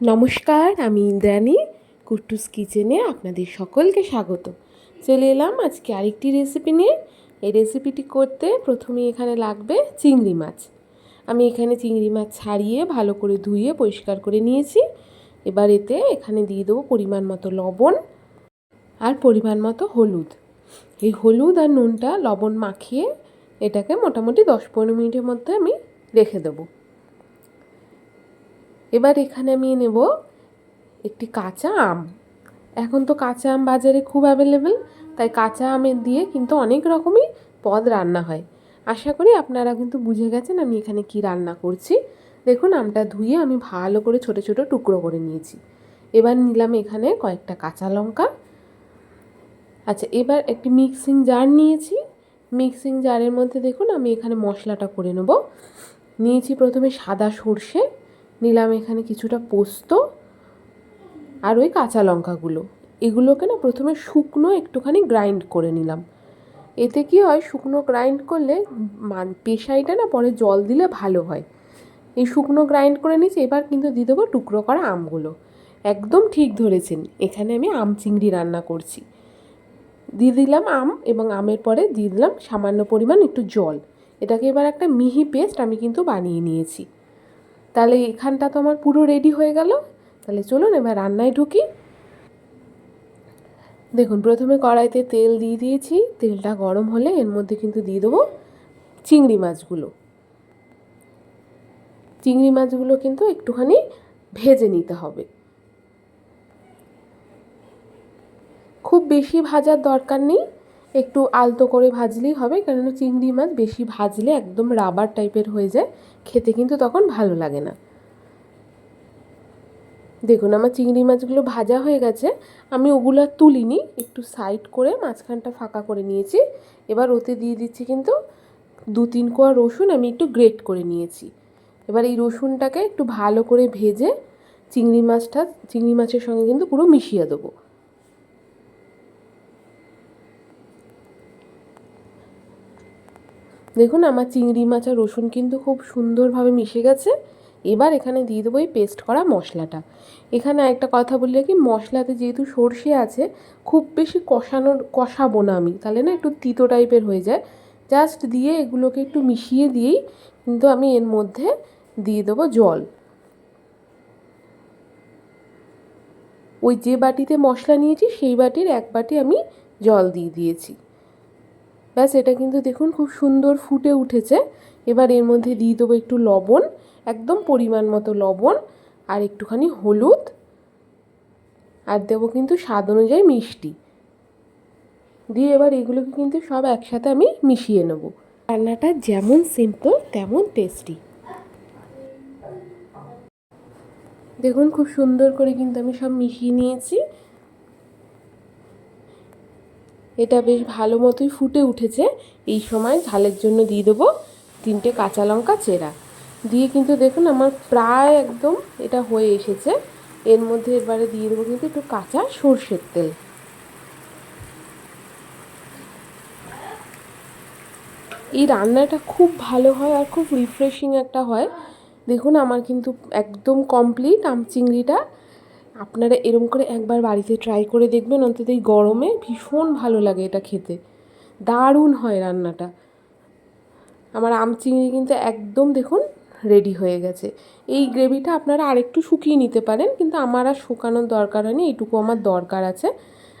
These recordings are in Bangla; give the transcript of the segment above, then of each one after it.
নমস্কার, আমি ইন্দ্রাণী, কুট্টুস কিচেনে আপনাদের সকলকে স্বাগত। চলে এলাম আজকে আরেকটি রেসিপি নিয়ে। এই রেসিপিটি করতে প্রথমে এখানে লাগবে চিংড়ি মাছ। আমি এখানে চিংড়ি মাছ ছাড়িয়ে ভালো করে ধুয়ে পরিষ্কার করে নিয়েছি। এবার এতে এখানে দিয়ে দেবো পরিমাণ মতো লবণ আর পরিমাণ মতো হলুদ। এই হলুদ আর নুনটা লবণ মাখিয়ে এটাকে মোটামুটি দশ পনেরো মিনিটের মধ্যে আমি রেখে দেবো। এবার এখানে আমি নেব একটি কাঁচা আম। এখন তো কাঁচা আম বাজারে খুব অ্যাভেলেবেল তাই কাঁচা আমের দিয়ে কিন্তু অনেক রকমই পদ রান্না হয়। আশা করি আপনারা কিন্তু বুঝে গেছেন আমি এখানে কি রান্না করছি। দেখুন, আমটা ধুয়ে আমি ভালো করে ছোট ছোট টুকরো করে নিয়েছি। এবার নিলাম এখানে কয়েকটা কাঁচা লঙ্কা। আচ্ছা এবার একটি মিক্সিং জার নিয়েছি। মিক্সিং জারের মধ্যে দেখুন, আমি এখানে মশলাটা করে নেব। নিয়েছি প্রথমে সাদা সর্ষে। নিলাম এখানে কিছুটা পোস্ত আর ওই কাঁচা লঙ্কাগুলো। এগুলোকে না প্রথমে শুকনো একটুখানি গ্রাইন্ড করে নিলাম। এতে কি হয়, শুকনো গ্রাইন্ড করলে মান, পেশাইটা না পরে জল দিলে ভালো হয়। এই শুকনো গ্রাইন্ড করে নিয়েছি, এবার কিন্তু দিয়ে দেবো টুকরো করা আমগুলো। একদম ঠিক ধরেছেন, এখানে আমি আম চিংড়ি রান্না করছি। দিয়ে দিলাম আম এবং আমের পরে দিয়ে দিলাম সামান্য পরিমাণ একটু জল। এটাকে এবার একটা মিহি পেস্ট আমি কিন্তু বানিয়ে নিয়েছি। তাহলে এখানটা তো আমার পুরো রেডি হয়ে গেল। তাহলে চলুন এবার রান্নায় ঢুকি। দেখুন, প্রথমে কড়াইতে তেল দিয়ে দিয়েছি। তেলটা গরম হলে এর মধ্যে কিন্তু দিয়ে দেবো চিংড়ি মাছগুলো। চিংড়ি মাছগুলো কিন্তু একটুখানি ভেজে নিতে হবে। খুব বেশি ভাজার দরকার নেই। একটু আলতো করে ভাজলেই হবে, কেননা চিংড়ি মাছ বেশি ভাজলে একদম রাবার টাইপের হয়ে যায়, খেতে কিন্তু তখন ভালো লাগে না। দেখুন, আমার চিংড়ি মাছগুলো ভাজা হয়ে গেছে, আমি ওগুলো তুলিনি, একটু সাইড করে মাঝখানটা ফাঁকা করে নিয়েছি, এবার ওতে দিয়ে দিচ্ছি কিন্তু দু তিন কোয়া রসুন, আমি একটু গ্রেট করে নিয়েছি। এবার এই রসুনটাকে একটু ভালো করে ভেজে চিংড়ি মাছটা, চিংড়ি মাছের সঙ্গে কিন্তু পুরো মিশিয়ে দেবো। দেখুন, আমার চিংড়ি, মাছ আর রসুন কিন্তু খুব সুন্দরভাবে মিশে গেছে। এবার এখানে দিয়ে দেবো এই পেস্ট করা মশলাটা। এখানে একটা কথা বললে কি, মশলাতে যেহেতু সর্ষে আছে, খুব বেশি কষানোর, কষাবো না আমি। তাহলে না একটু তিতো টাইপের হয়ে যায়। জাস্ট দিয়ে এগুলোকে একটু মিশিয়ে দিয়েই কিন্তু আমি এর মধ্যে দিয়ে দেবো জল। ওই যে বাটিতে মশলা নিয়েছি, সেই বাটির এক বাটি আমি জল দিয়ে দিয়েছি। ব্যাস, এটা কিন্তু দেখুন খুব সুন্দর ফুটে উঠেছে। এবার এর মধ্যে দিয়ে দেবো একটু লবণ, একদম পরিমাণ মতো লবণ আর একটুখানি হলুদ। আর দেবো কিন্তু স্বাদ অনুযায়ী মিষ্টি। দিয়ে এবার এগুলোকে কিন্তু সব একসাথে আমি মিশিয়ে নেব। রান্নাটা যেমন সিম্পল তেমন টেস্টি দেখুন খুব সুন্দর করে কিন্তু আমি সব মিশিয়ে নিয়েছি। এটা বেশ ভালো মতোই ফুটে উঠেছে। এই সময় ঝালের জন্য দিয়ে দেবো তিনটে কাঁচা লঙ্কা চেরা। দিয়ে কিন্তু দেখুন আমার প্রায় একদম এটা হয়ে এসেছে। এর মধ্যে এবারে দিয়ে দেবো কিন্তু একটু কাঁচা সর্ষের তেল। এই রান্নাটা খুব ভালো হয় আর খুব রিফ্রেশিং একটা হয়। দেখুন আমার কিন্তু একদম কমপ্লিট আম চিংড়িটা আপনারা এরম করে একবার বাড়িতে ট্রাই করে দেখবেন, অন্তত এই গরমে ভীষণ ভালো লাগে এটা খেতে। দারুণ হয় রান্নাটা। আমার আম চিংড়ি কিন্তু একদম দেখুন রেডি হয়ে গেছে। এই গ্রেভিটা আপনারা আরেকটু শুকিয়ে নিতে পারেন, কিন্তু আমার আর শুকানোর দরকার হয়নি এইটুকু আমার দরকার আছে।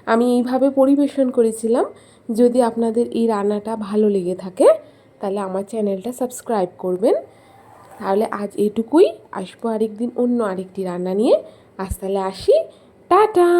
আমি এইভাবে পরিবেশন করেছিলাম, যদি আপনাদের এই রান্নাটা ভালো লেগে থাকে, তাহলে আমার চ্যানেলটা সাবস্ক্রাইব করবেন। তাহলে আজ এটুকুই, আসব আরেকদিন অন্য আরেকটি রান্না নিয়ে। আজ তাহলে আসি। টাটা!